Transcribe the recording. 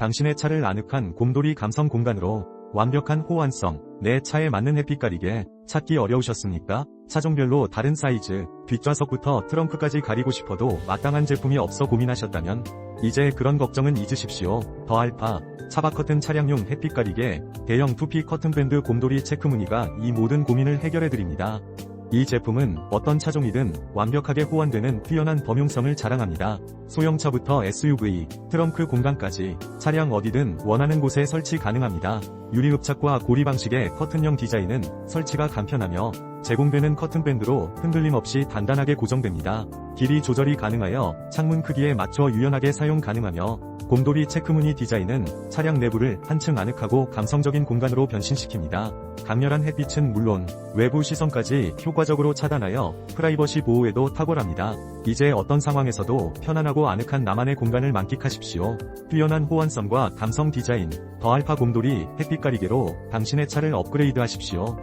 당신의 차를 아늑한 곰돌이 감성 공간으로 완벽한 호환성, 내 차에 맞는 햇빛 가리개, 찾기 어려우셨습니까? 차종별로 다른 사이즈, 뒷좌석부터 트렁크까지 가리고 싶어도 마땅한 제품이 없어 고민하셨다면 이제 그런 걱정은 잊으십시오. 더 알파, 차박 커튼 차량용 햇빛 가리개, 대형 투피 커튼밴드 곰돌이 체크 무늬가 이 모든 고민을 해결해드립니다. 이 제품은 어떤 차종이든 완벽하게 호환되는 뛰어난 범용성을 자랑합니다. 소형차부터 SUV, 트렁크 공간까지 차량 어디든 원하는 곳에 설치 가능합니다. 유리흡착과 고리 방식의 커튼형 디자인은 설치가 간편하며 제공되는 커튼밴드로 흔들림 없이 단단하게 고정됩니다. 길이 조절이 가능하여 창문 크기에 맞춰 유연하게 사용 가능하며 곰돌이 체크무늬 디자인은 차량 내부를 한층 아늑하고 감성적인 공간으로 변신시킵니다. 강렬한 햇빛은 물론 외부 시선까지 효과적으로 차단하여 프라이버시 보호에도 탁월합니다. 이제 어떤 상황에서도 편안하고 아늑한 나만의 공간을 만끽하십시오. 뛰어난 호환성과 감성 디자인, 더 알파 곰돌이 햇빛 가리개로 당신의 차를 업그레이드 하십시오.